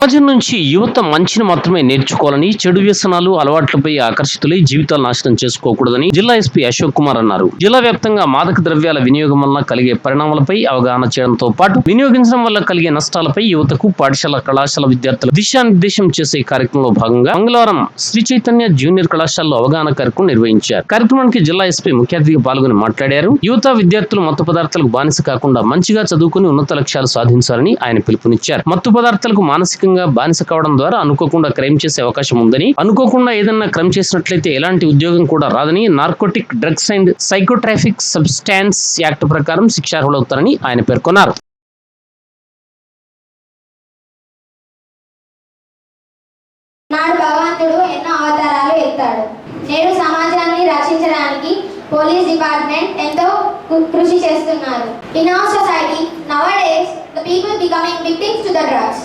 సమాజం నుంచి యువత మంచిని మాత్రమే నేర్చుకోవాలని చెడు వ్యసనాలు అలవాట్లపై ఆకర్షితులై జీవితాలు నాశనం చేసుకోకూడదని జిల్లా ఎస్పీ అశోక్ కుమార్ అన్నారు. జిల్లా వ్యాప్తంగా మాదక ద్రవ్యాల వినియోగం వల్ల కలిగే పరిణామాలపై అవగాహన చేయడంతో పాటు వినియోగించడం వల్ల కలిగే నష్టాలపై యువతకు పాఠశాల కళాశాల విద్యార్థులు దిశానిర్దేశం చేసే కార్యక్రమంలో భాగంగా మంగళవారం శ్రీ చైతన్య జూనియర్ కళాశాలలో అవగాహన కార్యక్రమం నిర్వహించారు. కార్యక్రమానికి జిల్లా ఎస్పీ ముఖ్య అతిథిగా పాల్గొని మాట్లాడారు. యువత విద్యార్థులు మత్తు పదార్థాలకు బానిస కాకుండా మంచిగా చదువుకుని ఉన్నత లక్ష్యాలు సాధించాలని ఆయన పిలుపునిచ్చారు. మత్తు పదార్థాలకు మానసిక మానసికంగా బానిస కావడం ద్వారా అనుకోకుండా క్రైమ్ చేసే అవకాశం ఉందని అనుకోకుండా ఏదన్నా క్రైమ్ చేసినట్లయితే ఎలాంటి ఉద్యోగం కూడా రాదని narcotic drugs and psychotropic substances act ప్రకారం శిక్షార్హులవుతారని ఆయన పేర్కొన్నారు. నాడు ఎన్నో అవతారాలు ఎత్తాడు. నేడు సమాజాన్ని రక్షించడానికి పోలీస్ డిపార్ట్మెంట్ ఎంతో కృషి చేస్తున్నారు. In our society nowadays the people becoming victims to the drugs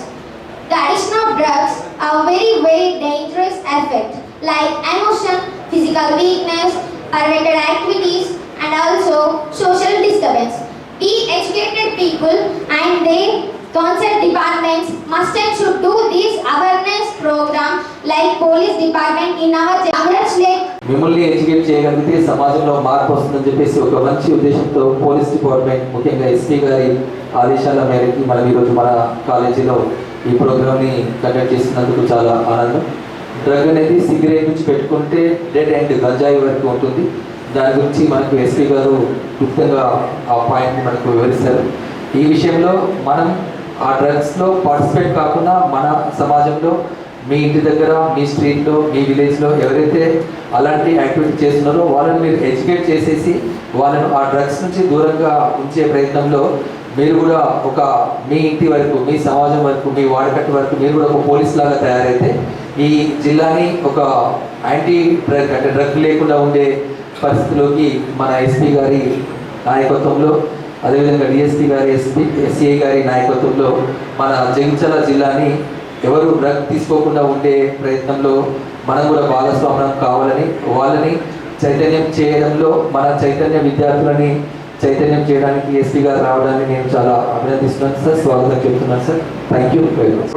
The addition of drugs have very, very dangerous effect like emotion, physical weakness, perverted activities, and also social disturbance. We educated people and their concert departments must and should do this awareness program like police department in our Lake. మిమ్మల్ని educate చేయగలిగితే సమాజంలో మార్పు వస్తుందని చెప్పేసి ఒక మంచి ఉద్దేశంతో police department ముఖ్యంగా ఎస్పీ గారి ఆదేశాల మేరకు మనం ఈరోజు మన కాలేజీలో ఈ ప్రోగ్రామ్ని కండక్ట్ చేసినందుకు చాలా ఆనందం. డ్రగ్ అనేది సిగరెట్ నుంచి పెట్టుకుంటే డెడ్ అండ్ గంజాయి వరకు ఉంటుంది. దాని గురించి మనకు ఎస్పీ గారు క్లుప్తంగా ఆ పాయింట్ని మనకు వివరిస్తారు. ఈ విషయంలో మనం ఆ డ్రగ్స్లో పార్టిసిపేట్ కాకుండా మన సమాజంలో మీ ఇంటి దగ్గర మీ స్ట్రీట్లో మీ విలేజ్లో ఎవరైతే అలాంటి యాక్టివిటీ చేస్తున్నారో వాళ్ళని మీరు ఎడ్యుకేట్ చేసేసి వాళ్ళను ఆ డ్రగ్స్ నుంచి దూరంగా ఉంచే ప్రయత్నంలో మీరు కూడా ఒక మీ ఇంటి వరకు మీ సమాజం వరకు మీ వాడకట్టు వరకు మీరు కూడా ఒక పోలీస్ లాగా తయారైతే ఈ జిల్లాని ఒక యాంటీ డ్రగ్ అంటే డ్రగ్ లేకుండా ఉండే పరిస్థితిలోకి మన ఎస్పీ గారి నాయకత్వంలో అదేవిధంగా డిఎస్పీ గారి ఎస్పీ ఎస్సీఐ గారి నాయకత్వంలో మన జగిత్యాల జిల్లాని ఎవరు డ్రగ్ తీసుకోకుండా ఉండే ప్రయత్నంలో మనం కూడా భాగస్వామ్యం కావాలని వాళ్ళని చైతన్యం చేయడంలో మన చైతన్య విద్యార్థులని చైతన్యం చేయడానికి ఎస్పీ గారు రావడానికి నేను చాలా అభినందిస్తున్నాను సార్ స్వాగతం చెప్తున్నాను sir. Thank you very much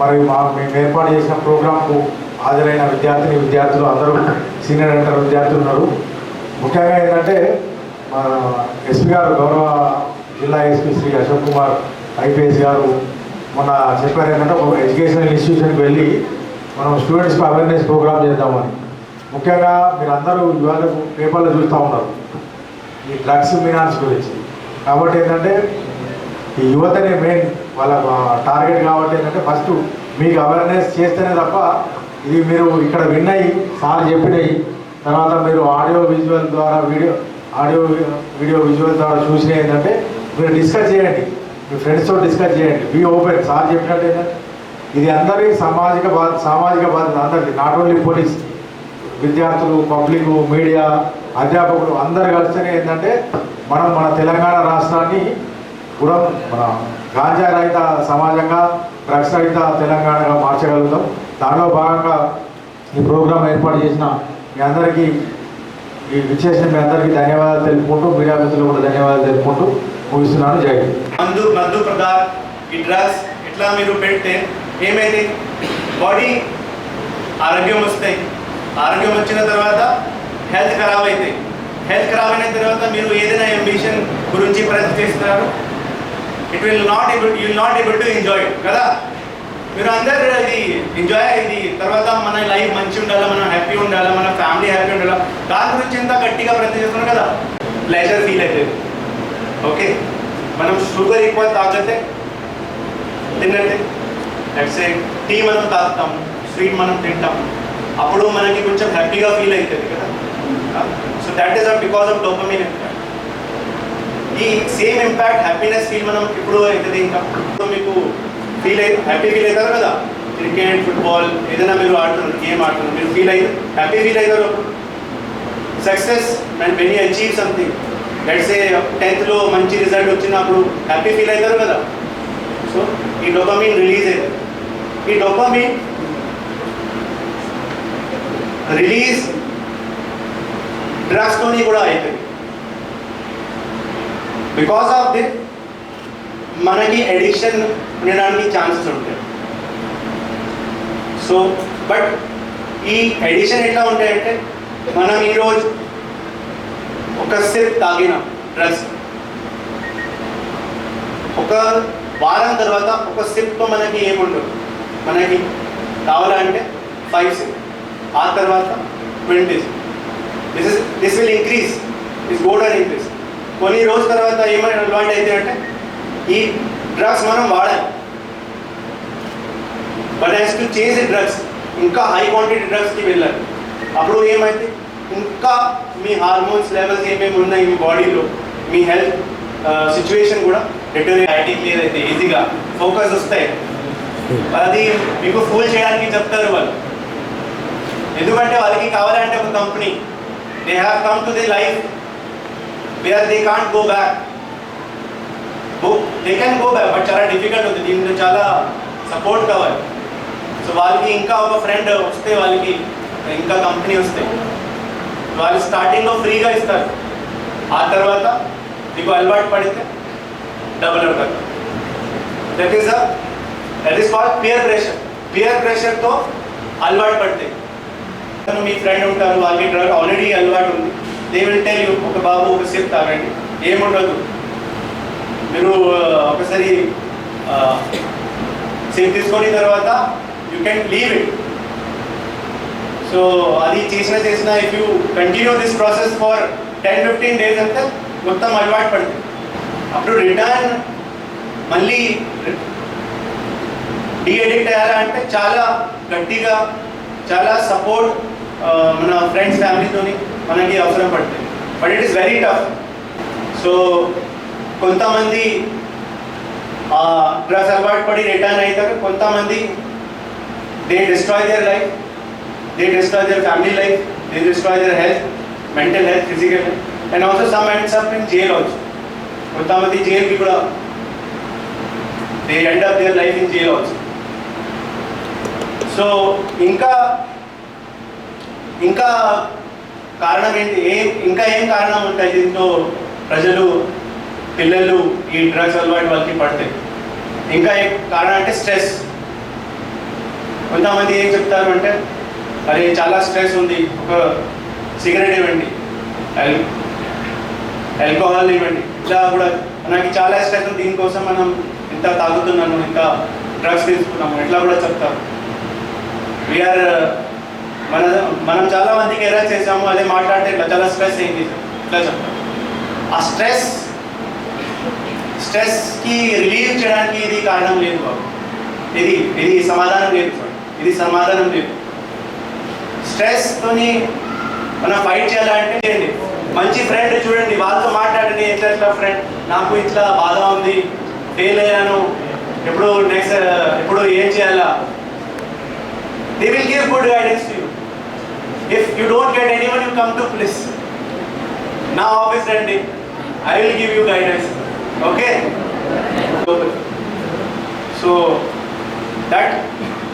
మరి మా మేము ఏర్పాటు చేసిన ప్రోగ్రాంకు హాజరైన విద్యార్థిని విద్యార్థులు అందరూ సీనియర్ అంటారు విద్యార్థులు ఉన్నారు. ముఖ్యంగా ఏంటంటే మన ఎస్పీ గారు గౌరవ జిల్లా ఎస్పీ శ్రీ అశోక్ కుమార్ ఐపీఎస్ గారు మొన్న చెప్పారు ఏంటంటే ఒక ఎడ్యుకేషనల్ ఇన్స్టిట్యూషన్కి వెళ్ళి మనం స్టూడెంట్స్కి అవేర్నెస్ ప్రోగ్రామ్ చేద్దామని. ముఖ్యంగా మీరు అందరూ ఇవాళ పేపర్లో చూస్తూ ఉన్నారు. ఈ డ్రగ్స్ మినాన్స్ గురించి. కాబట్టి ఏంటంటే ఈ యువతనే మెయిన్ వాళ్ళ టార్గెట్ కాబట్టి ఏంటంటే ఫస్ట్ మీకు అవేర్నెస్ చేస్తేనే తప్ప ఇది మీరు ఇక్కడ విన్నాయి సార్ చెప్పినవి తర్వాత మీరు ఆడియో విజువల్ ద్వారా వీడియో ఆడియో వీడియో విజువల్ ద్వారా చూసిన ఏంటంటే మీరు డిస్కస్ చేయండి. మీ ఫ్రెండ్స్తో డిస్కస్ చేయండి. బీ ఓపెన్ సార్ చెప్పినట్టు ఏంటంటే ఇది అందరి సామాజిక బాధ సామాజిక బాధ్యత అందరిది. నాట్ ఓన్లీ పోలీస్ విద్యార్థులు పబ్లిక్ మీడియా అధ్యాపకులు అందరు కలిస్తేనే ఏంటంటే మనం మన తెలంగాణ రాష్ట్రాన్ని కూడా మన గాంజా రహిత సమాజంగా డ్రగ్స్ రహిత తెలంగాణగా మార్చగలుగుతాం. దానిలో భాగంగా ఈ ప్రోగ్రాం ఏర్పాటు చేసిన మీ అందరికీ ఈ విచ్చేసిన మీ అందరికీ ధన్యవాదాలు తెలుపుకుంటూ మీడియా మిత్రులు కూడా ధన్యవాదాలు తెలుపుకుంటూ ముగిస్తున్నాను. జై హింద్. మందు పదార్థ ఈ డ్రగ్స్ ఇట్లా మీరు పెడితే ఏమైంది? బాడీ ఆరోగ్యం వస్తాయి. ఆరోగ్యం వచ్చిన తర్వాత హెల్త్ ఖరాబ్ అవుతాయి హెల్త్ ఖరాబ్ అయిన తర్వాత మీరు ఏదైనా అంబిషన్ గురించి ప్రయత్నం చేస్తారు it will not able you not able to enjoy కదా? మీరు అందరు ఇది ఎంజాయ్ అయింది తర్వాత మన లైఫ్ మంచి ఉండాలి మనం హ్యాపీ ఉండాలి మన ఫ్యామిలీ హ్యాపీ ఉండాలి? దాని గురించి ఎంత గట్టిగా ప్రయత్నం చేస్తున్నాం కదా? ప్లెజర్ ఫీల్ అవుతుంది ఓకే మనం షుగర్ ఎక్కువ తాగితే తినండి లెట్స్ టీ మనం తాగుతాం స్వీట్ మనం తింటాం అప్పుడు మనకి కొంచెం హ్యాపీగా ఫీల్ అవుతుంది కదా? So that is because of dopamine ఈ సేమ్ ఇంపాక్ట్ హ్యాపీనెస్ ఫీల్ మనం ఇప్పుడు అవుతుంది ఇంకా ఇప్పుడు మీకు ఫీల్ అయి హ్యాపీ ఫీల్ అవుతారు కదా? క్రికెట్ ఫుట్బాల్ ఏదైనా మీరు ఆడుతున్నారు గేమ్ ఆడుతున్నారు మీరు ఫీల్ అయ్యి హ్యాపీ ఫీల్ అవుతారు. Success and when you achieve something let's a టెన్త్లో మంచి రిజల్ట్ వచ్చినప్పుడు హ్యాపీ ఫీల్ అవుతారు కదా? సో ఈ డోపమిన్ రిలీజ్ అవుతుంది ఈ డోపమిన్ రిలీజ్ డ్రగ్స్తోని కూడా అయిపోయింది. బికాస్ ఆఫ్ ది మనకి ఎడిక్షన్ ఉండడానికి ఛాన్సెస్ ఉంటాయి. సో బట్ ఈ ఎడిషన్ ఎట్లా ఉంటాయంటే మనం ఈరోజు ఒక సిప్ తాగినాం డ్రగ్స్ ఒక వారం తర్వాత ఒక సిప్ మనకి ఏముండదు. మనకి కావాలంటే ఫైవ్ సిప్ ఆ తర్వాత twenty sip this is this will increase this gourd and increase కొన్ని రోజుల తర్వాత ఏమైనా అలవాటు అయితే అంటే ఈ డ్రగ్స్ మనం వాడాలి. But has to change drugs ఇంకా హై క్వాంటిటీ డ్రగ్స్కి వెళ్ళాలి. అప్పుడు ఏమైతే ఇంకా మీ హార్మోన్స్ లెవెల్స్ ఏమేమి ఉన్నాయి మీ బాడీలో మీ హెల్త్ సిచ్యువేషన్ కూడా రిటర్న్ ఐటీ క్లియర్ అయితే ఈజీగా ఫోకస్ వస్తాయి. అది మీకు ఫూల్ చేయడానికి చెప్తారు వాళ్ళు. ఎందుకంటే వాళ్ళకి కావాలంటే ఒక company they have come to the life where they can't go back they can go back but చాలా డిఫికల్ట్ ఉంది దీంట్లో చాలా సపోర్ట్ కావాలి సో వాళ్ళకి ఇంకా ఒక ఫ్రెండ్ వస్తే వాళ్ళకి ఇంకా కంపెనీ వస్తే వాళ్ళు స్టార్టింగ్లో ఫ్రీగా ఇస్తారు ఆ తర్వాత మీకు అలవాటు పడితే డబుల్ అవుతారు that is that is called peer pressure peer ప్రెషర్తో అలవాటు పడతాయి అతను మీ ఫ్రెండ్ ఉంటారు వాళ్ళకి డ్రగ్ ఆల్రెడీ అలవాటు ఉంది. దే విల్ టెల్ యూ ఒక బాబు ఒక సిప్ తాగండి. ఏముండదు. మీరు ఒకసారి సిప్ తీసుకొని తర్వాత you can leave it so అది చేసిన చేసిన if you continue this process for ten fifteen days అంటే మొత్తం అలవాటు పడుతుంది అప్పుడు రిటర్న్ మళ్ళీ డీఎడిక్ట్ అయ్యారంటే చాలా గట్టిగా చాలా సపోర్ట్ మన ఫ్రెండ్స్ ఫ్యామిలీతోని మనకి అవసరం పడుతుంది. But it is very tough so కొంతమంది డ్రగ్స్ అలవాటు పడి రిటర్న్ అవుతారు కొంతమంది they destroy their life they destroy their family life they destroy their health mental health physical health and also some ends up in jail also కొంతమంది జైల్కి కూడా they end of their life in jail also so ఇంకా ఇంకా కారణం ఏంటి ఏం ఇంకా ఏం కారణం ఉంటాయి దీంతో ప్రజలు పిల్లలు ఈ డ్రగ్స్ అలవాటు వాళ్ళకి పడతాయి. ఇంకా ఏం కారణం అంటే స్ట్రెస్ కొంతమంది ఏం చెప్తారు అంటే మరి చాలా స్ట్రెస్ ఉంది. ఒక సిగరెట్ ఇవ్వండి. ఆల్కహాల్ ఇవ్వండి. ఇలా కూడా మనకి చాలా స్ట్రెస్ ఉంది. దీనికోసం మనం ఇంత తాగుతున్నాము ఇంత డ్రగ్స్ తీసుకున్నాము. ఇట్లా కూడా చెప్తారు. వీఆర్ మన మనం చాలా మందికి ఎలా చేసాము అదే మాట్లాడితే ఇట్లా చాలా స్ట్రెస్ అయింది. ఇట్లా చెప్తాం ఆ స్ట్రెస్ స్ట్రెస్కి రిలీవ్ చేయడానికి ఇది కారణం లేదు బాబు. ఇది ఇది సమాధానం లేదు ఇది సమాధానం లేదు. స్ట్రెస్తోని మనం ఫైట్ చేయాలంటే చేయండి. మంచి ఫ్రెండ్ చూడండి. వాళ్ళతో మాట్లాడండి. ఎట్లా ఎట్లా ఫ్రెండ్ నాకు ఇట్లా బాధ ఉంది. ఫెయిల్ అయ్యాను. ఎప్పుడు నెక్స్ట్ ఎప్పుడు ఏం చేయాలా? They will give good guidance if you don't get anyone you come to please నా ఆఫీస్ రండి I will give you guidance okay so that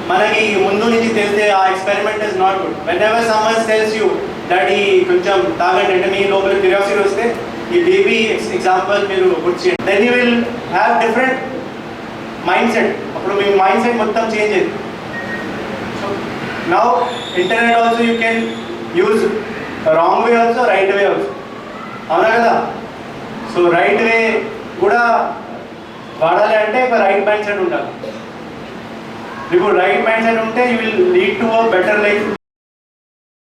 మనకి ముందు నుంచి తెలిస్తే ఆ experiment is not good whenever someone tells you that ఈ కొంచెం తాగండి అంటే మీ లోపల క్యూరియాసిటీ వస్తే ఈ బేబీ ఎగ్జాంపుల్ మీరు గుర్తు చేయండి. Then you will have different mindset అప్పుడు మీ మైండ్ సెట్ మొత్తం చేంజ్ అయింది now internet also you can use wrong way also, right way also. అవునా కదా? సో రైట్ వే కూడా వాడాలి అంటే ఒక రైట్ మైండ్ సెట్ ఉండాలి. ఇప్పుడు రైట్ మైండ్ సెట్ ఉంటే you will lead to a better life